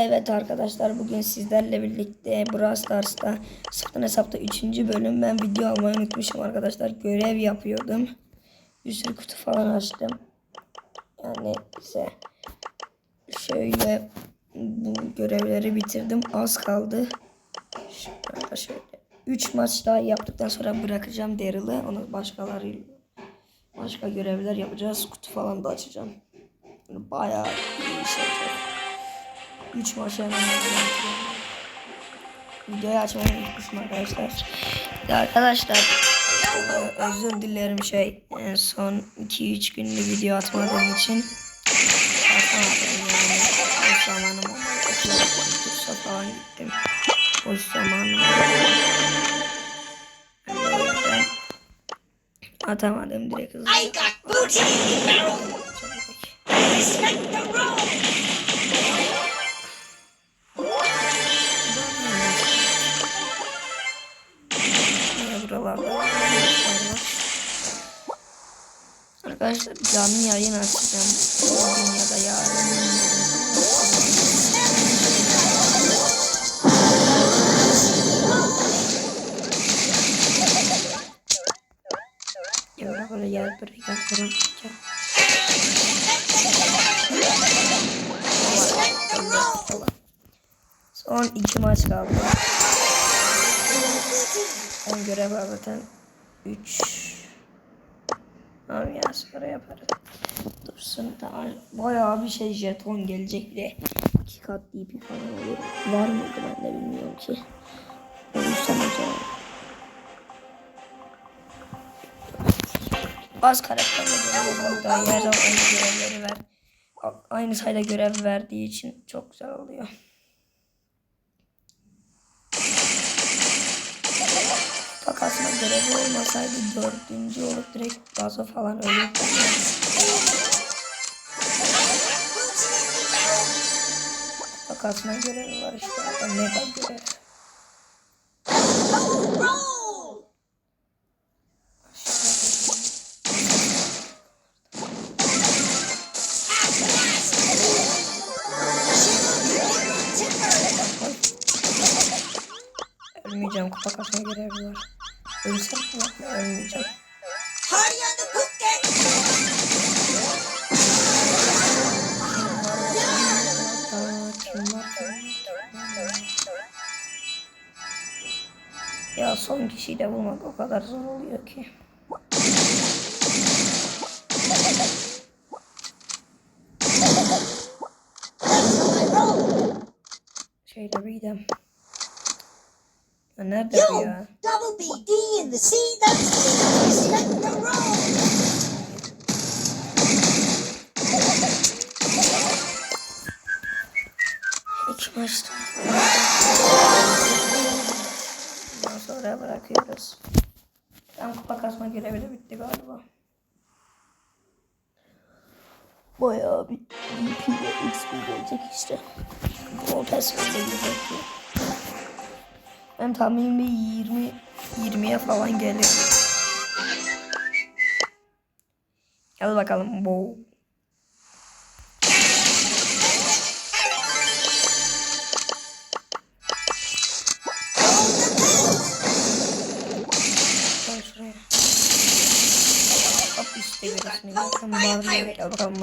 Evet arkadaşlar bugün sizlerle birlikte Brawl Stars'ta sıfırdan hesapta 3. bölüm. Ben video almayı unutmuşum arkadaşlar. Görev yapıyordum. Bir sürü kutu falan açtım. Yani ise şöyle bu görevleri bitirdim. Az kaldı. Şöyle, şöyle. 3 maç daha yaptıktan sonra bırakacağım Daryl'ı. Onu başkaları başka görevler yapacağız. Kutu falan da açacağım. Bayağı iyi olacak 3 maç hemen. Videoyu açmayı unutmuşum arkadaşlar. Ya arkadaşlar e, özür dilerim şey en son 2-3 günlü video atmadığım için atamadım yani. Boş zamanım. Okula gittim, kursa falan gittim. Boş zamanım. Yani atamadım direkt hızlı. I got booty in the barrel. Respect the roll. Arkadaşlar canlı yayın açacağım. Bugün ya da yarın. Ya böyle gel buraya gel buraya gel. Son iki maç kaldı. 10 görev zaten. 3 Tamam ya sonra yaparız. Tamam. Bayağı bir şey jeton gelecek bir de. 2 kat DP falan olur. Var mıydı ben de bilmiyorum ki. Olursa mesela. Az karakterle görev daha her zaman aynı görevleri ver. Aynı sayıda görev verdiği için çok güzel oluyor. Fakasma görevi olmasaydı dördüncü olup direkt gaza falan ölürdü. Fakasma görevi var işte. Mega görev. Roll. Ölmeyeceğim. Kupa kasma görevi var. Ölsem mi? Ölmeyeceğim. Ya son kişiyi de bulmak o kadar zor oluyor ki. Şeyde gidelim. Ya nerede Yo, ya? double B D in the C. That's the. İki maçta. Bırakıyoruz. Tam kupa kasma görevi de bitti galiba. Bayağı bir DP ve XP gelecek işte. Gold Pass de gelecek. Ben tahminim bir 20 20'ye falan gelir. Gel bakalım bu. Birisini gördüm. Barney gel bakalım.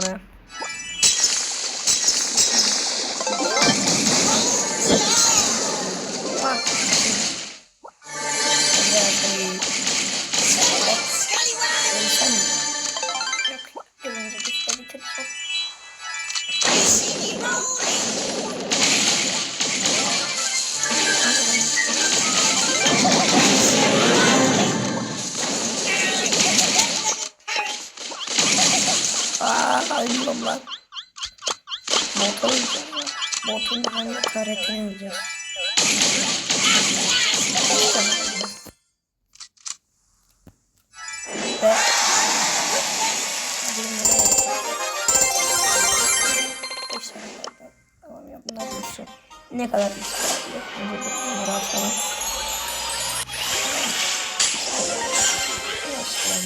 Bunlar dursun. Ne kadar istiyor?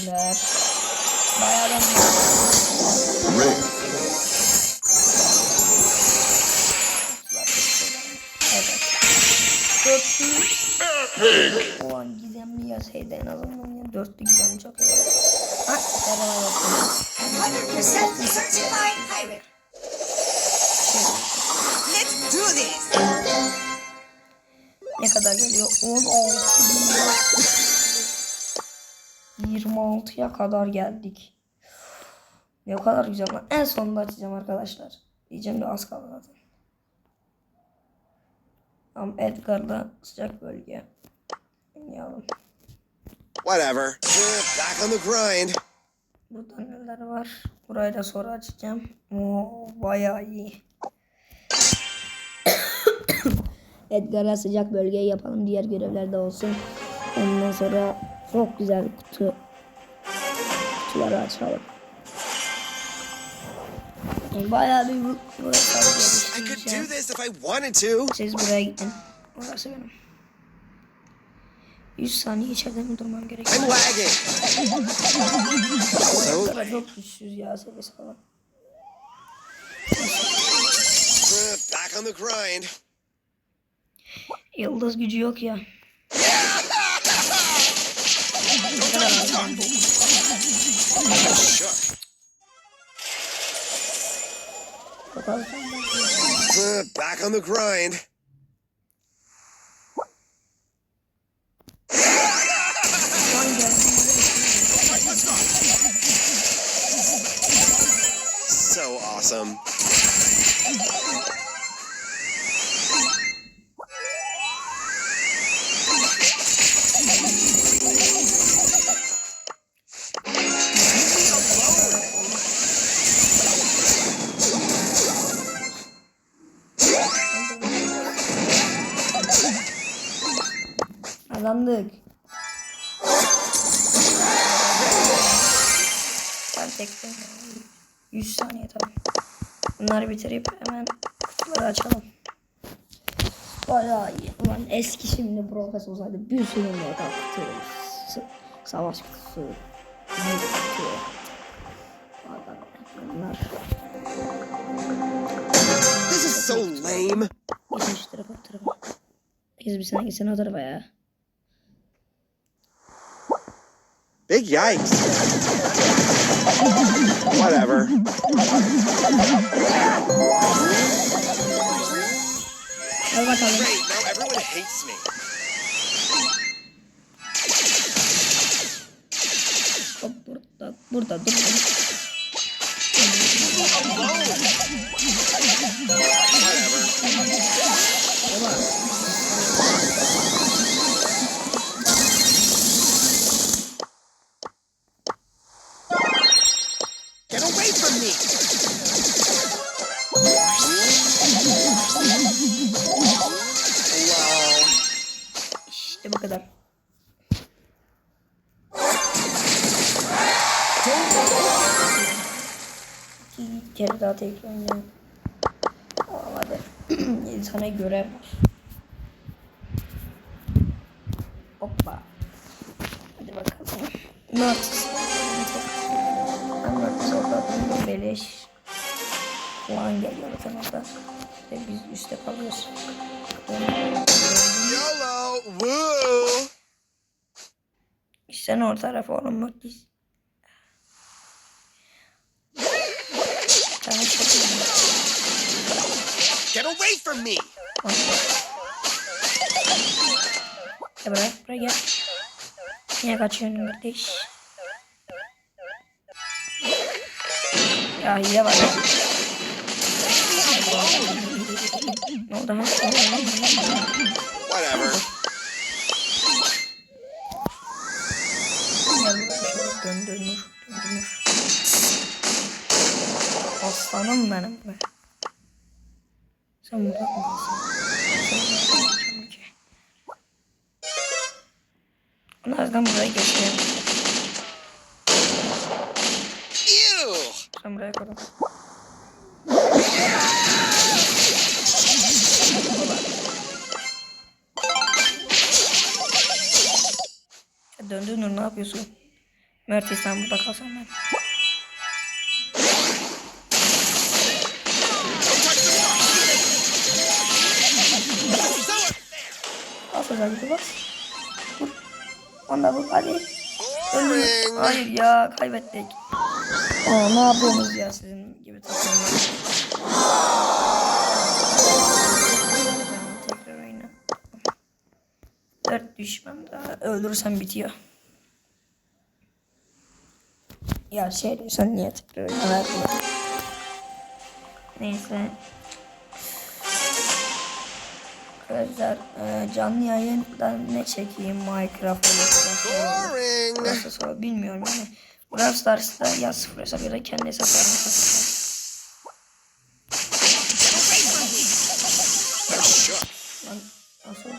Bunları. Bayağı ben Ulan gizemli yazsaydı en azından ya. Dörtlü gizemli çok iyi. Ha, beraber yapalım. 100% certified pirate. Let's do this. Ne kadar geliyor? 16 26'ya kadar geldik. Ne kadar güzel lan. En sonunda açacağım arkadaşlar. Diyeceğim de az kaldı zaten. Tamam Edgar'la sıcak bölge. Whatever. Back on the grind. Burada neler var? Burayı da sonra açacağım. Oo, bayağı iyi. Edgar'a sıcak bölgeyi yapalım. Diğer görevler de olsun. Ondan sonra çok güzel kutu. Kutuları açalım. Bayağı bir bu- burası I could geliştireceğim. do this if I wanted to. Siz buraya gidin. Orası benim. 100 saniye içeride mi durmam gerekiyor? Çok güçsüz ya seviyesi falan. back on the grind. Yıldız gücü yok ya. Back on the grind. Bunları bitirip hemen kutuları açalım. Bayağı iyi. Ulan eski şimdi profes olsaydı bir sürü mega kutu. Savaş kutusu. Bunlar. This is so lame. Geçin şu tarafa bu tarafa. Biz bir sana gitsene o tarafa ya. Big yikes. Whatever. Oh Al bakalım. Great, now everyone hates me. Oh, Hop burada. Burada dur. Whatever. Oh, hadi. Yedi tane görev var. Hoppa. Hadi bakalım. Not. Anlat orada bir beleş falan geliyor orada. Ve biz üstte kalıyoruz. YOLO! Woo! Sen orta tarafa oğlum bak away from me! Gel buraya, buraya gel. Niye kaçıyorsun kardeş? Ya hile var ya. Ne oldu ha? Whatever. Gel buraya şöyle döndür Nur. Döndür Nur. Aslanım benim be. Sen burada mı kalsın? Sen burada kalacağım ki. Onlardan buraya geçeyim. Ew! Sen buraya koy. Ya Döndü Nur ne yapıyorsun? Mert sen burada kalsan ben. Acaba bas. Vur. Onda vur hadi. Boring. Hayır ya kaybettik. Aa ne yapıyorsunuz ya sizin gibi takımlar. Tekrar oyna. Dört düşman daha öldürürsem bitiyor. Ya şey diyorsan niye tekrar oyna vermiyor. Neyse. Arkadaşlar e, canlı yayından ne çekeyim Minecraft. Burası sonra bilmiyorum yani. Brawl Stars'ta ya sıfır hesap ya da kendi hesaplarını satacağım. Nasıl?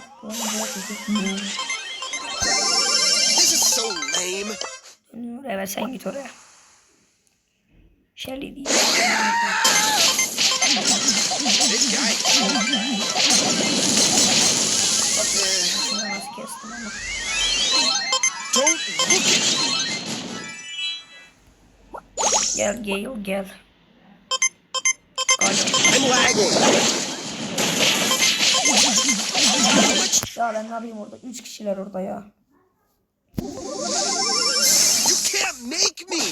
This is so lame. Evet sen git oraya. Shelly değil. Eh, Şunu nasıl kestim ama. Don't look me. Gel Gale. Gel. I'm lagging. Ya ben ne yapayım orada? Üç kişiler orada ya. You can't make me.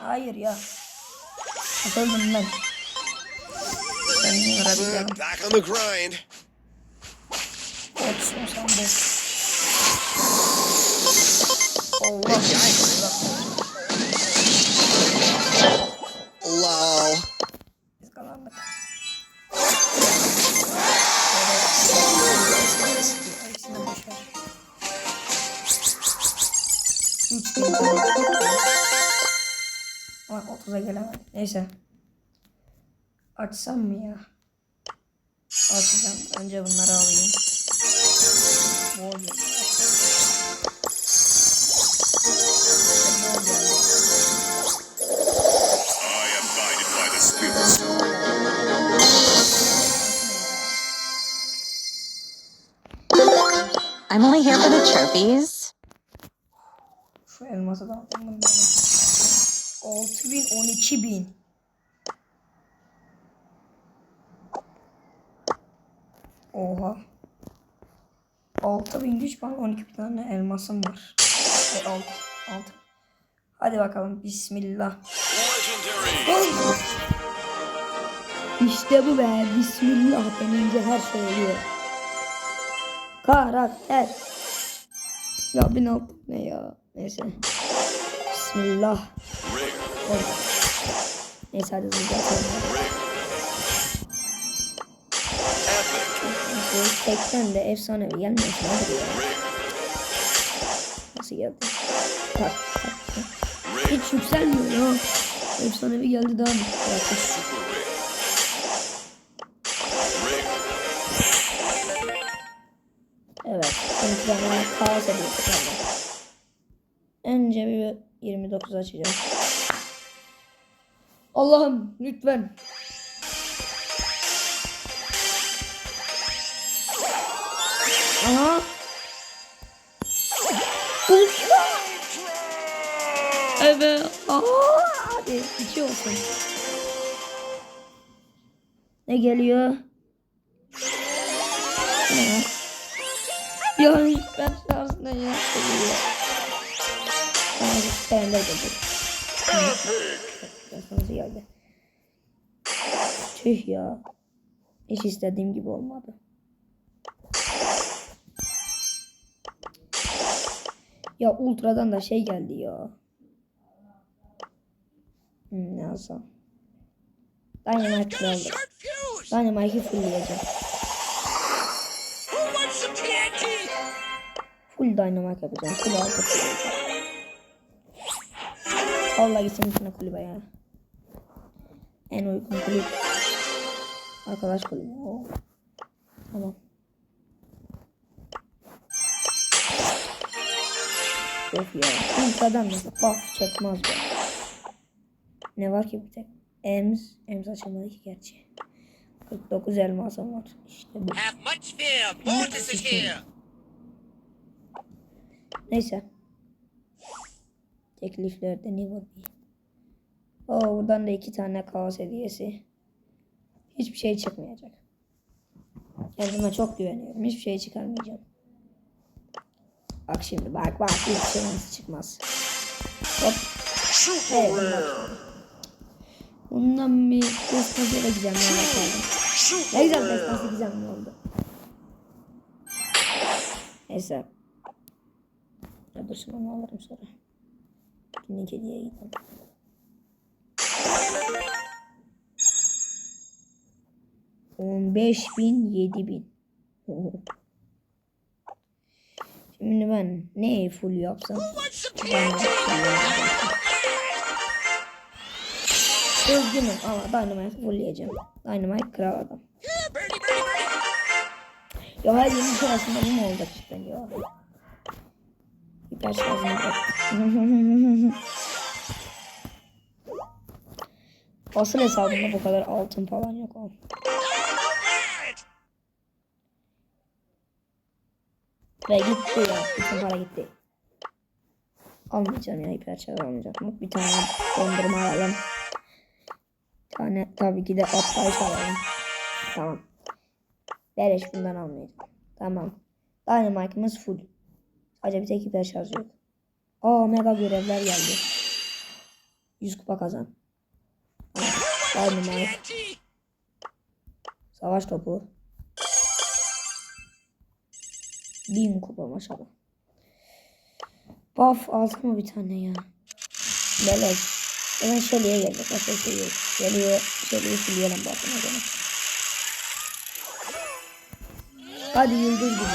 Hayır ya. Öldüm ben. Yine radikalim. Back on the grind. Olsun sen de. Allah. Bak 30'a gelemedim. Neyse. Açsam mı ya? Açacağım. Önce bunları alayım. Bol geldi. Bol geldi. I am guided by the spirits. I'm only here for the trophies. Şu elması da aldım bundan. 6000 12000. Oha. 6000 güç var 12 bin tane elmasım var. E, 6, 6. Hadi bakalım bismillah. İşte bu be bismillah denince her şey oluyor. Karakter. Ya bin altı ne ya. Neyse. Bismillah. Oy. Neyse hadi hızlıca tekten de efsanevi gelmiyor. Nedir ya? Ring. Nasıl geldi? Tak tak. Ring. Hiç yükselmiyor ya. Efsanevi geldi daha mı? Evet. Bana kaos kaldı. Önce bir 29 açacağım. Allah'ım lütfen. Aha. Ultra. Evet. Aha. Hadi iki olsun. Ne geliyor? Ne? Ya ben şansına ya. Ben de dedim. Şansınız geldi. Tüh ya. Hiç istediğim gibi olmadı. Ya ultradan da şey geldi ya. Hmm, ne alsam. Dynamite aldım. Dynamite'i fullleyeceğim. Full dynamite yapacağım. Full altı fullleyeceğim. Valla gitsin içine kulübe ya. En uygun kulüp. Arkadaş kulübü. Oo. Tamam. Of ya. Ultradan mesela buff çekmez be. Ne var ki bir tek? Ems. Ems açılmadı ki gerçi. 49 elmasım var. İşte bu. Neyse. Tekliflerde ne var bir? Oo buradan da iki tane kaos hediyesi. hiçbir şey çıkmayacak. Kendime çok güveniyorum. Hiçbir şey çıkarmayacağım. Bak şimdi bak bak hiçbir şey çıkmaz. Hop. Evet, bundan, bir destansiye gideceğim ya bakalım. Ne güzel destansiye gideceğim ne oldu. Neyse. Ya dur şimdi onu alırım sonra. Hediye gidelim. On beş bin, yedi bin. Oo. Şimdi ben neyi full yapsam? Üzgünüm ama Dynamite fullleyeceğim. Dynamite kral adam. Ya her yeni sırasında bu mu olacak cidden ya? Hiper bırak. Asıl hesabımda bu kadar altın falan yok oğlum. Ve gitti ya. Bütün para gitti. Almayacağım ya hiper şarj almayacağım. Bir tane dondurma alalım. Bir tane tabii ki de atlayış alalım. Tamam. Beleş bundan almayacağım. Tamam. Dynamite'ımız full. Sadece bir tek hiper şarj yok. Aa mega görevler geldi. 100 kupa kazan. Dynamite. Savaş topu. 1000 kupa maşallah. Buff alsana bir tane ya. Beleş. Hemen Shelly'e geldik. Başka şey yok. Shelly'e Shelly'e fulleyelim buff'ına göre. Hadi yıldız gibi.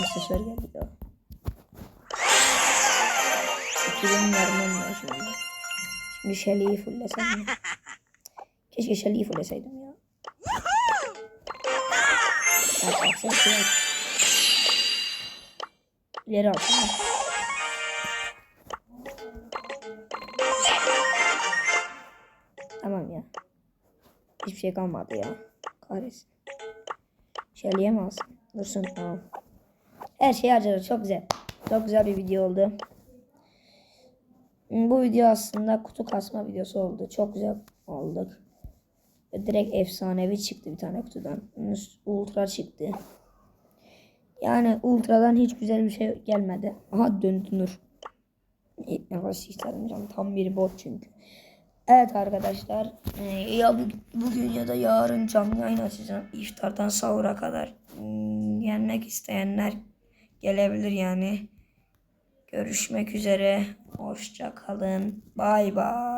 Aksesuar geldi ya. Skill'imi vermem lazım. Şimdi Shelly'yi fullesem mi? Keşke Shelly'yi fulleseydim ya. Bak aksesuar. İleri alsana. Tamam ya. Hiçbir şey kalmadı ya. Kahretsin. Şöyle mi alsın? Dursun tamam. Her şeyi harcadık. Çok güzel. Çok güzel bir video oldu. Bu video aslında kutu kasma videosu oldu. Çok güzel olduk. Ve direkt efsanevi çıktı bir tane kutudan. Ultra çıktı. Yani ultradan hiç güzel bir şey gelmedi. Aha döndü Nur. Yavaş istedim canım. Tam bir bot çünkü. Evet arkadaşlar. e, Ya bu- bugün ya da yarın canlı yayın açacağım. İftardan sahura kadar. Hmm, Yenmek isteyenler gelebilir yani. Görüşmek üzere. Hoşça kalın. Bay bay.